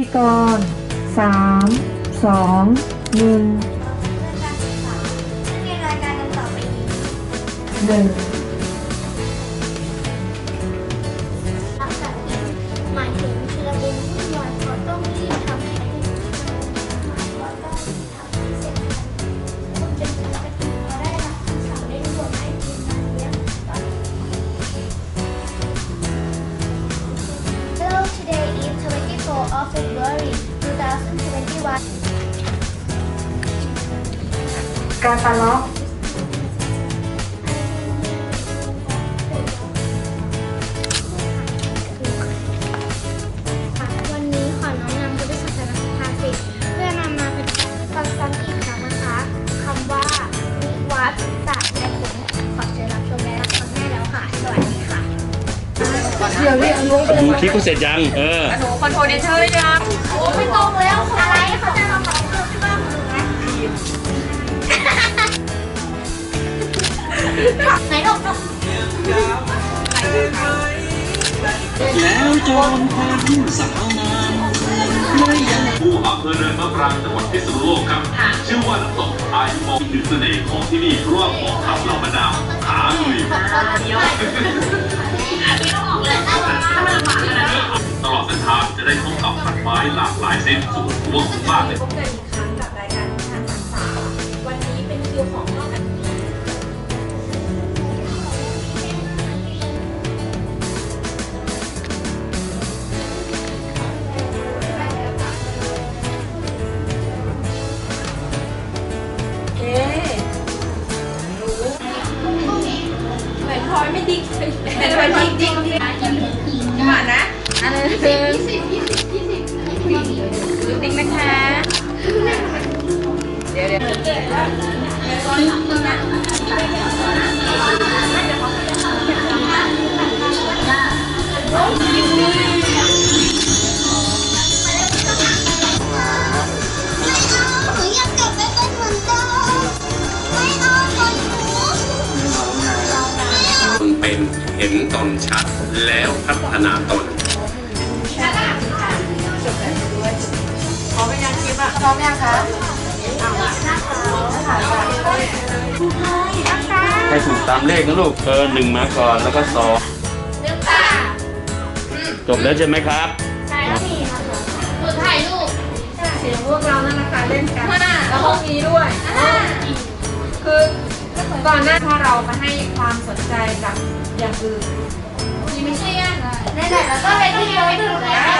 ธีการนึ่ง February 2021. ก เดี๋ยวนี้ลุงดูคลิปกูเสร็จยัง เออ หนูคอนโทรลดิเชอร์ยัง โอ้ไม่ตรงแล้วอะไรเขาจะมาบอกเรื่องที่บ้านหนูไหมไหนดอกดอกแล้วโจรแทนสาวงามไม่ยังผู้อำเภอเนินมะปรางจังหวัดพิษณุโลกครับ ชื่อว่าน้ำตกไอมองถึงเสน่ห์ของที่นี่เพราะว่าของขับเหล่าบรรดาหาลุย รู้สูงมากเลยพบกันอีกครั้งกับรายการทางสามสาววันนี้เป็นคิวของ ติ๊กนะคะ เดี๋ยวเดี๋ยวหนูอยากกลับไปเป็นเหมือนเดิมไม่เอาปล่อยหนูไม่เอาตนเป็นเห็นตนชัดแล้วพัฒนาตน ร้อมยังคะให้ถูกตามเลขนะลูกเออหนึ่งมาก่อนแล้วก็สองนึกตาจบแล้วใช่ไหมครับใช่แล้วนี่ค่ะหนูถ่ายรูปเสียงพวกเรานั่นนะคะเล่นกันแล้วห้องนี้ด้วยคือก่อนหน้าถ้าเรามาให้ความสนใจกับอย่างอื่นไม่ใช่อะไหนๆแล้วก็ไปที่เดียวถึงแล้วยืนหลังสอง